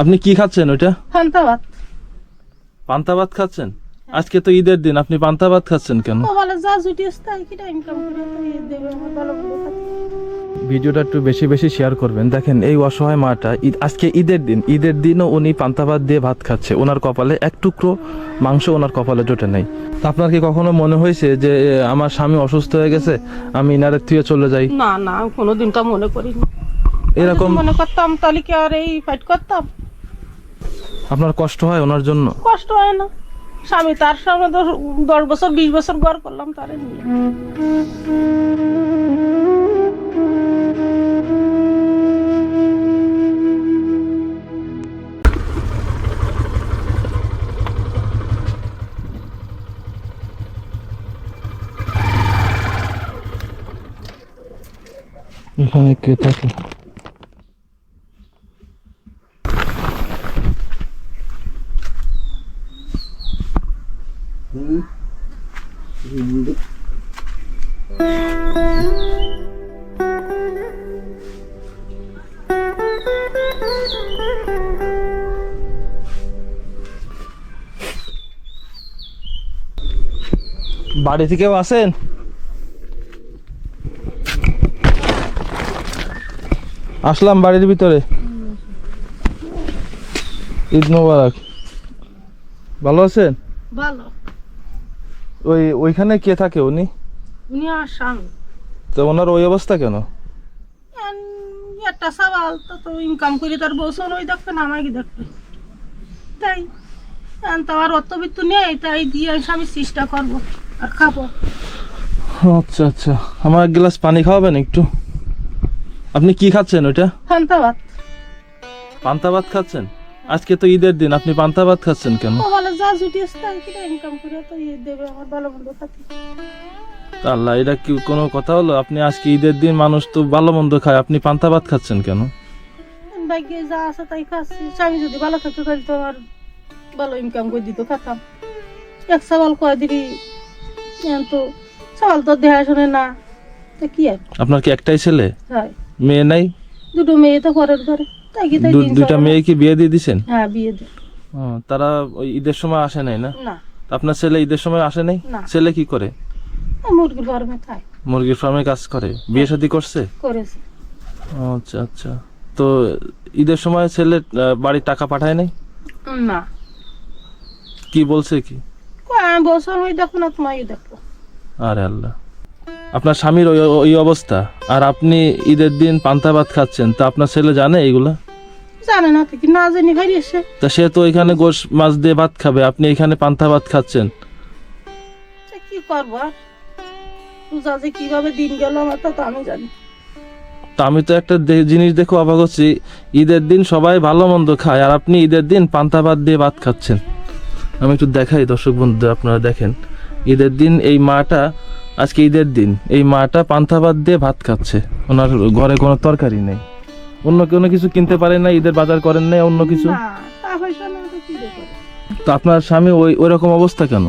আপনি কি খাচ্ছেন ওইটা? ফান্তা ভাত। পান্তা ভাত খাচ্ছেন? আজকে তো ঈদের দিন আপনি পান্তা ভাত খাচ্ছেন কেন? যা জুটি ইনকাম ভিডিওটা একটু বেশি বেশি শেয়ার করবেন। দেখেন এই অসহায় মাটা ঈদ আজকে ঈদের দিন। ঈদের দিনও উনি পান্তা ভাত দিয়ে ভাত খাচ্ছে। ওনার কপালে এক টুকরো মাংস ওনার কপালে জোটে নাই। তা আপনার কি কখনো মনে হয়েছে যে আমার স্বামী অসুস্থ হয়ে গেছে আমি ইনারে থুয়ে চলে যাই? না না আমি কোনো দিনটা মনে করিনি। এরকম মনে করতাম তাহলে কি আর এই ফাইট করতাম? আপনার কষ্ট হয় ওনার জন্য? কষ্ট হয় না। স্বামী তার সামনে দশ দশ বছর বিশ বছর ঘর করলাম তারে নিয়ে। এখানে কে থাকে? বাড়ি থেকেও আসেন? আসলাম বাড়ির ভিতরে। ঈদ মোবারক। ভালো আছেন? ভালো। ওই ওইখানে কে থাকে উনি? উনি আর স্বামী। তো ওনার ওই অবস্থা কেন? একটা সওয়াল তো তো ইনকাম করে তার বউসন ওই দেখবে না আমাকে দেখবে তাই তো আর অত বিত্তু নেই তাই দিয়ে আমি চেষ্টা করব। আর খাব। আচ্ছা আচ্ছা। আমার এক গ্লাস পানি খাওয়াবেন একটু? আপনি কি খাচ্ছেন ওইটা? ফান্তা ভাত। পান্তা ভাত খাচ্ছেন? আজকে তো ঈদের দিন আপনি পান্তা ভাত খাচ্ছেন কেন? কপালে যা জুটি আসতে কিটা ইনকাম করে তো ইয়ে দেবে আমার ভালো মন্দ খাতে। আল্লাহ এটা কি কোনো কথা হলো? আপনি আজকে ঈদের দিন মানুষ তো ভালো মন্দ খায় আপনি পান্তা ভাত খাচ্ছেন কেন? ভাগ্যে যা আছে তাই খাচ্ছি। স্বামী যদি ভালো থাকতো তাহলে তো আর ভালো ইনকাম করে দিত খাতাম। এক সওয়াল কয় দিবি এখন তো তো দেখা শোনে না। তো কি আর? আপনার কি একটাই ছেলে? হয়। মেয়ে নাই? দুটো মেয়ে তো পরের ঘরে। তাই কি তাই দু- দিন দুইটা চলে মেয়ে কি বিয়ে দিয়ে দিছেন? হ্যাঁ বিয়ে দে ও, তারা ওই ঈদের সময় আসে নাই না? না। আপনার ছেলে ঈদের সময় আসে নাই? না। ছেলে কি করে? এই মুরগির ফার্মে থাই মুরগির ফার্মে কাজ করে। বিয়ে শাদী করছে? করেছে। ও, আচ্ছা আচ্ছা। তো ঈদের সময় ছেলে আহ, বাড়ির টাকা পাঠায় নাই? না। কি বলছে কি? বছর ওই দেখো না তোমায় দেখো। আরে আল্লাহ। আপনার স্বামীর ওই ওই অবস্থা। আর আপনি ঈদের দিন পান্তা ভাত খাচ্ছেন তা আপনার ছেলে জানে এইগুলা? জানে না কি না জানি এসে। তা সে তো এখানে গোশ মাছ দিয়ে ভাত খাবে আপনি এখানে পান্তা ভাত খাচ্ছেন। কি করব পূজা যে কীভাবে দিন গেল আমার তো আমি জানি। তা আমি তো একটা জিনিস দেখো অবাক হচ্ছি ঈদের দিন সবাই ভালো মন্দ খায় আর আপনি ঈদের দিন পান্তা ভাত দিয়ে ভাত খাচ্ছেন। আমি একটু দেখাই দর্শক বন্ধু আপনারা দেখেন। ঈদের দিন এই মাটা আজকে ঈদের দিন এই মাটা পান্থা ভাত দিয়ে ভাত খাচ্ছে। ওনার ঘরে কোনো তরকারি নেই। অন্য কোনো কিছু কিনতে পারেন না ঈদের বাজার করেন না অন্য কিছু? তা আপনার স্বামী ওই ওই রকম অবস্থা কেন?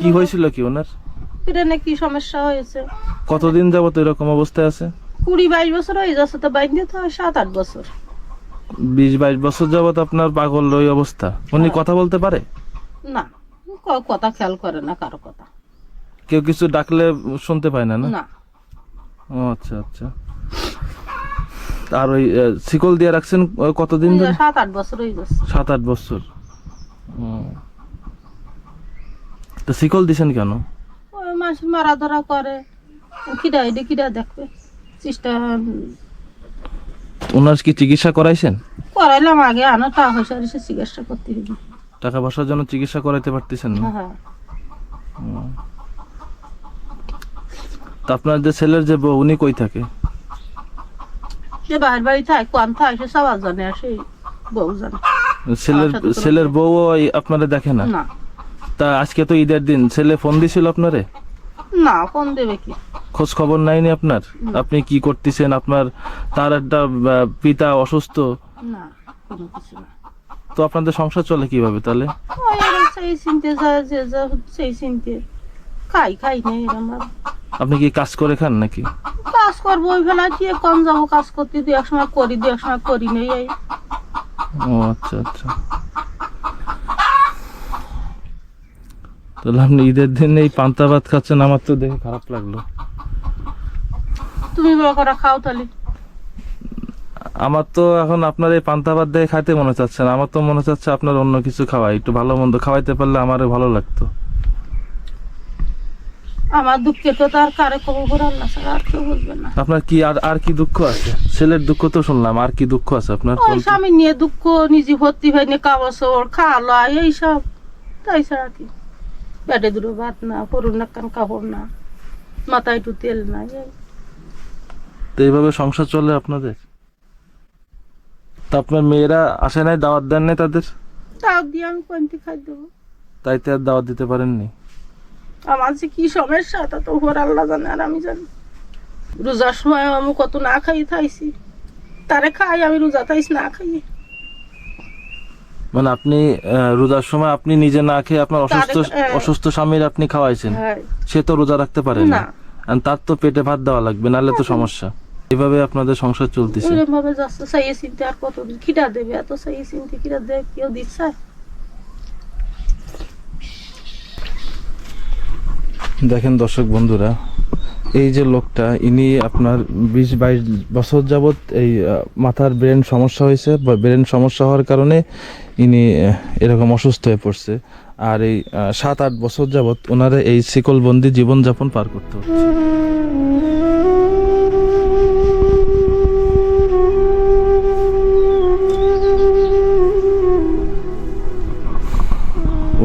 কি হয়েছিল কি ওনার? ব্রেনে কি সমস্যা হয়েছে। কতদিন যাবত এরকম অবস্থায় আছে? কুড়ি বাইশ বছর হয়ে যাচ্ছে তো বাইরে তো সাত আট বছর। বিশ বাইশ বছর যাবত আপনার পাগল ওই অবস্থা। উনি। কথা বলতে পারে? না ক- কথা খেয়াল করে না কারও কথা। কেউ কিছু ডাকলে শুনতে পায় না না? না। ও আচ্ছা আচ্ছা। আর ওই আহ, শিকল দিয়ে রাখছেন আহ, কতদিন ধরে? সাত আট বছর হয়ে সাত আট বছর। ও। তো শিকল দিছেন কেন? ওই মাস মারা ধরা করে। কিডা এডে কিডা দেখবে। চেষ্টা ওনার কি চিকিৎসা করাইছেন? করাইলাম আগে আনা টাকা পয়সা এসে চিকিৎসা করতে হবে টাকা পয়সার জন্য চিকিৎসা করাইতে পারতেছেন না? হ্যাঁ তো আপনার যে ছেলের যে বউ উনি কই থাকে? সে বাইরে বাড়ি থাকে কোন থাকে সে সবার জানে আর সেই বউ জানে। ছেলের ছেলের বউ আপনারা দেখে না? না। তা আজকে তো ঈদের দিন ছেলে ফোন দিছিল আপনারে? না ফোন দেবে কি? খোঁজ খবর নাইনি আপনার আপনি কি করতেছেন? আপনার তার একটা পিতা অসুস্থ? না কোনো কিছু না। তো আপনাদের সংসার চলে কীভাবে তাহলে? খাই খাই নেই আপনি কি কাজ করে খান নাকি? কাজ করব ওই ফেলা কি কম যাব কাজ করতে দু এক সময় করি দু এক সময় করি নেই ও আচ্ছা আচ্ছা। তাহলে আপনি ঈদের দিন এই পান্তা ভাত খাচ্ছেন আমার তো দেখে খারাপ লাগল। তুমি বড় করা খাও তাহলে। আমার তো এখন আপনার এই পান্তা ভাত দিয়ে খাইতে মনে চাচ্ছে না। আমার তো মনে চাচ্ছে আপনার অন্য কিছু খাওয়াই একটু ভালো মন্দ খাওয়াইতে পারলে আমারও ভালো লাগতো। আমার দুঃখে তো তার কারে খবর আল্লাহ ছাড়া আর কেউ বুঝবে না। আপনার কি আর আর কি দুঃখ আছে? ছেলের দুঃখ তো শুনলাম আর কি দুঃখ আছে আপনার? ওই স্বামী নিয়ে দুঃখ নিজে ভর্তি হয়নি কাপড় চোপড় খাওয়া লওয়া এইসব তাই ছাড়া কি। পেটে দুটো ভাত না করুন না কান কাপড় না মাথায় একটু তেল না এই তো এইভাবে সংসার চলে আপনাদের? তা আপনার মেয়েরা আসে নাই দাওয়াত দেন নাই তাদের? তাও দিয়ে আমি কোনটি খাই দেবো? তাই তো আর দাওয়াত দিতে পারেননি। আমার যে কি সমস্যা তা তো উপর আল্লাহ জানে আর আমি জানি। রোজার সময় আমি কত না খাই থাইছি। তারে খাই আমি রোজা থাইস না খাই। মানে আপনি রোজার সময় আপনি নিজে না খেয়ে আপনার অসুস্থ হ্যাঁ। অসুস্থ স্বামীর আপনি খাওয়াইছেন। হ্যাঁ। সে তো রোজা রাখতে পারে না। না আর তার তো পেটে ভাত দেওয়া লাগবে নাহলে তো সমস্যা। এভাবে আপনাদের সংসার চলতেছে। ওইরকম ভাবে যাচ্ছে চাইয়ে চিনতে আর কত খিটা দেবে? এত চাইয়ে চিনতে খিটা দেবে কেউ দিচ্ছে? দেখেন দর্শক বন্ধুরা এই যে লোকটা ইনি আপনার বিশ বাইশ বছর যাবত এই মাথার ব্রেন সমস্যা হয়েছে বা ব্রেন সমস্যা হওয়ার কারণে ইনি এরকম অসুস্থ হয়ে পড়ছে। আর এই সাত আট বছর যাবত ওনারা এই শিকলবন্দি জীবনযাপন পার করতে হচ্ছে।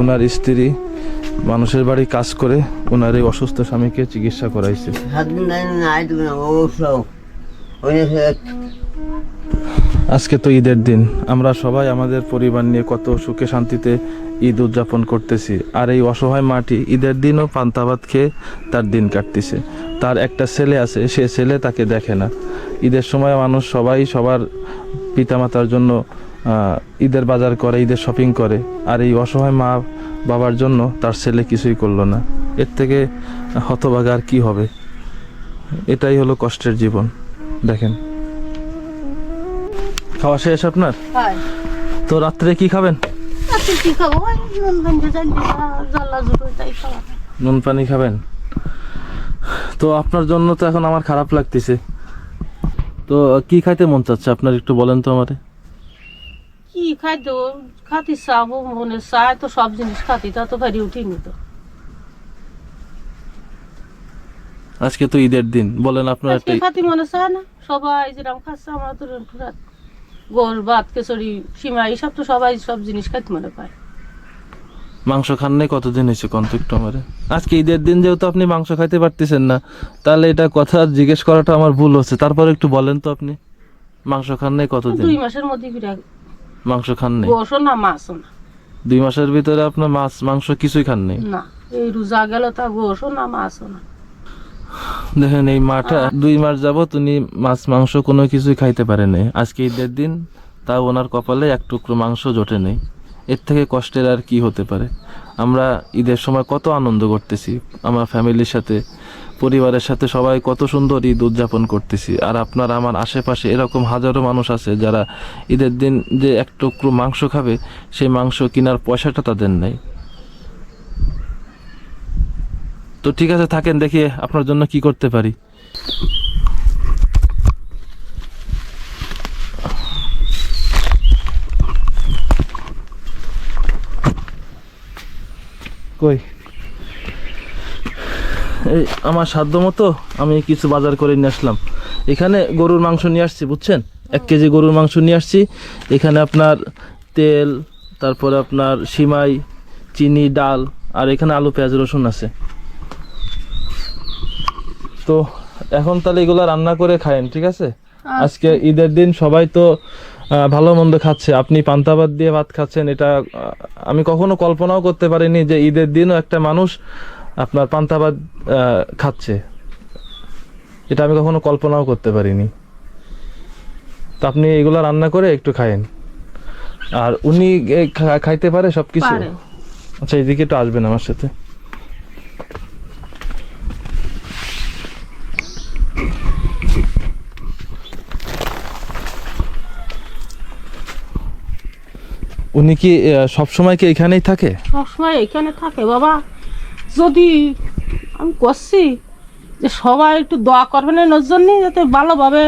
ওনার স্ত্রী মানুষের বাড়ি কাজ করে ওনার এই অসুস্থ স্বামীকে চিকিৎসা করাইছে। আজকে তো ঈদের দিন। আমরা সবাই আমাদের পরিবার নিয়ে কত সুখে শান্তিতে ঈদ উদযাপন করতেছি। আর এই অসহায় মাটি ঈদের দিনও পান্তা ভাত খেয়ে তার দিন কাটতেছে। তার একটা ছেলে আছে সে ছেলে তাকে দেখে না। ঈদের সময় মানুষ সবাই সবার পিতামাতার জন্য ঈদের বাজার করে ঈদের শপিং করে আর এই অসহায় মা বাবার জন্য তার ছেলে কিছুই করল না। এর থেকে হতভাগা আর কি হবে? এটাই হলো কষ্টের জীবন। দেখেন। খাওয়া শেষ আপনার? তো রাত্রে কি খাবেন? নুন পানি খাবেন? তো আপনার জন্য তো এখন আমার খারাপ লাগতেছে। তো কি খাইতে মন চাচ্ছে? আপনার একটু বলেন তো আমারে। কি খাদ্য? খাতি চাবো মনে চায় তো সব জিনিস খাতি তা তো ভারি উঠিনি তো। আজকে তো ঈদের দিন বলেন আপনার আজকে খাতি মনে চায় না? সবাই যেরকম খাচ্ছে আমরা তো গোল ভাত কেচড়ি সিমাই সব তো সবাই সব জিনিস খাইতে মনে পায় মাংস খান নাই কতদিন হয়েছে কন্ত একটু আমারে? আজকে ঈদের দিন যেহেতু আপনি মাংস খাইতে পারতেছেন না তাহলে এটা কথা জিজ্ঞেস করাটা আমার ভুল হচ্ছে। তারপর একটু বলেন তো আপনি মাংস খান নাই কতদিন? দুই মাসের মধ্যে মাংস খান নাই? গোসও না মাছও না। দুই মাসের ভিতরে আপনার মাছ মাংস কিছুই খান নাই? না এই রোজা গেল তা গোসও না মাছও না। দেখেন এই মাঠে দুই মাস যাবত উনি মাছ মাংস কোনো কিছুই খাইতে পারে নাই। আজকে ঈদের দিন তাও ওনার কপালে এক টুকরো মাংস জোটে নেই। এর থেকে কষ্টের আর কি হতে পারে? আমরা ঈদের সময় কত আনন্দ করতেছি আমার ফ্যামিলির সাথে। পরিবারের সাথে সবাই কত সুন্দর ঈদ উদযাপন করতেছি। আর আপনার আমার আশেপাশে এরকম হাজারো মানুষ আছে যারা ঈদের দিন যে এক টুকরো মাংস খাবে, সেই মাংস কেনার পয়সাটা তাদের নেই। তো ঠিক আছে, থাকেন দেখি আপনার জন্য কি করতে পারি। কই? এই আমার সাধ্য মতো আমি কিছু বাজার করে নিয়ে আসলাম। এখানে গরুর মাংস নিয়ে আসছি বুঝছেন? এক কেজি গরুর মাংস নিয়ে আসছি। এখানে আপনার তেল তারপরে আপনার সিমাই চিনি ডাল আর এখানে আলু পেঁয়াজ রসুন আছে। তো এখন তাহলে এগুলো রান্না করে খায়েন ঠিক আছে? আজকে ঈদের দিন সবাই তো ভালো মন্দ খাচ্ছে। আপনি পান্তা ভাত দিয়ে ভাত খাচ্ছেন এটা আমি কখনো কল্পনাও করতে পারিনি যে ঈদের দিনও একটা মানুষ আপনার পান্তা ভাত খাচ্ছে। এটা আমি কখনো কল্পনাও করতে পারিনি। তো আপনি এগুলো রান্না করে একটু খায়েন। আর উনি খাইতে পারে সবকিছু? পারে। আচ্ছা এদিকে একটু আসবেন আমার সাথে। উনি কি সবসময় কি এখানেই থাকে? সবসময় এখানে থাকে। বাবা যদি আমি করছি যে সবাই একটু দোয়া করবেন এর জন্য যাতে ভালোভাবে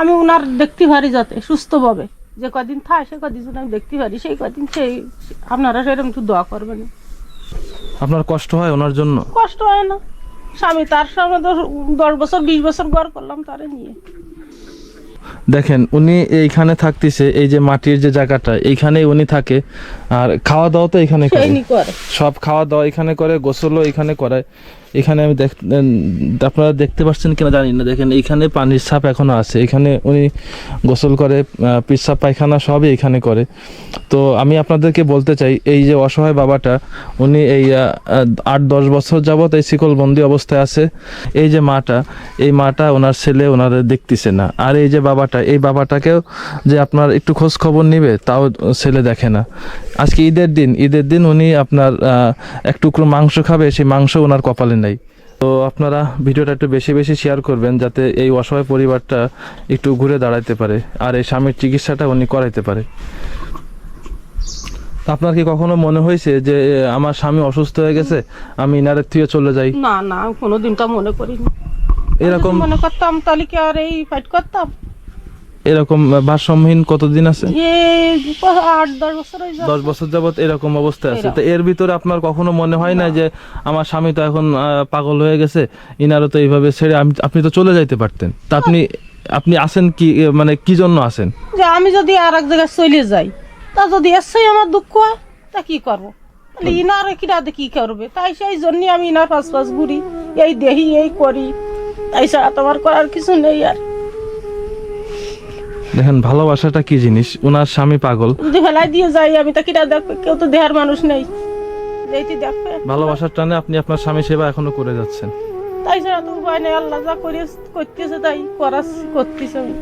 আমি ওনার দেখতে পারি যাতে সুস্থভাবে। যে কদিন থাকে সে কদিন আমি দেখতে পারি সেই কদিন সেই আপনারা সেরকম একটু দোয়া করবেন। আপনার কষ্ট হয় ওনার জন্য? কষ্ট হয় না। স্বামী তার সঙ্গে দশ দশ বছর বিশ বছর গড় করলাম তারে নিয়ে। দেখেন উনি এইখানে থাকতেছে এই যে মাটির যে জায়গাটা এইখানেই উনি থাকে আর খাওয়া দাওয়া তো এখানে করে। সব খাওয়া দাওয়া এখানে করে গোসলও এখানে করায়। এখানে আমি দেখ আপনারা দেখতে পাচ্ছেন কিনা জানি না। দেখেন, এইখানে পানির ছাপ এখনও আছে। এখানে উনি গোসল করে পেচ্ছাপ পায়খানা সবই এখানে করে। তো আমি আপনাদেরকে বলতে চাই, এই যে অসহায় বাবাটা, উনি এই আট, দশ বছর যাবত এই শিকলবন্দি অবস্থায় আছে। এই যে মাটা, এই মাটা ওনার ছেলে ওনাদের দেখতেছে না। আর এই যে বাবাটা, এই বাবাটাকেও যে আপনার একটু খোঁজ খবর নিবে, তাও ছেলে দেখে না। আজকে ঈদের দিন ঈদের দিন উনি আপনার এক টুকরো মাংস খাবে, সেই মাংস ওনার কপালে নেই। তো আপনারা ভিডিওটা একটু বেশি বেশি শেয়ার করবেন যাতে এই অসহায় পরিবারটা একটু ঘুরে দাঁড়াইতে পারে আর এই স্বামীর চিকিৎসাটা উনি করাইতে পারে। আপনার কি কখনো মনে হয়েছে যে আমার স্বামী অসুস্থ হয়ে গেছে আমি ইনারের থেকে চলে যাই? না না আমি কোনোদিনটা মনে করিনি। এরকম মনে করতাম তাহলে কি আর এই ফাইট করতাম? এরকম ভারসাম্যহীন কতদিন আছে? দশ বছর যাবে। দশ বছর যাবত এরকম অবস্থায় আছে। তো এর ভিতরে আপনার কখনো মনে হয় না। যে আমার স্বামী তো এখন পাগল হয়ে গেছে ইনারও তো এইভাবে ছেড়ে আমি আপনি তো চলে যাইতে পারতেন। তা আপনি আপনি আসেন কি মানে কি জন্য আসেন যে আমি যদি আর এক জায়গায় চলে যাই তা যদি এসেই আমার দুঃখ হয় তা কি করব? ইনার কিরাতে কি করবে? তাই সেই জন্য আমি ইনার পাশ পাশ ঘুরি। এই দেহি এই করি। তাই ছাড়া তোমার করার কিছু নেই আর। দেখেন ভালোবাসাটা কি জিনিস? ওনার স্বামী পাগল। যদি দিয়ে যাই আমি তা কিরা দেখবে কেউ তো দেহার মানুষ নেই। যেটি দেখবে ভালোবাসার টানে আপনি আপনার স্বামী সেবা এখনও করে যাচ্ছেন। তাই ছাড়া তো উপায় নেই আল্লাহ যা করে করতেছে তাই করাস করতেছে আমি।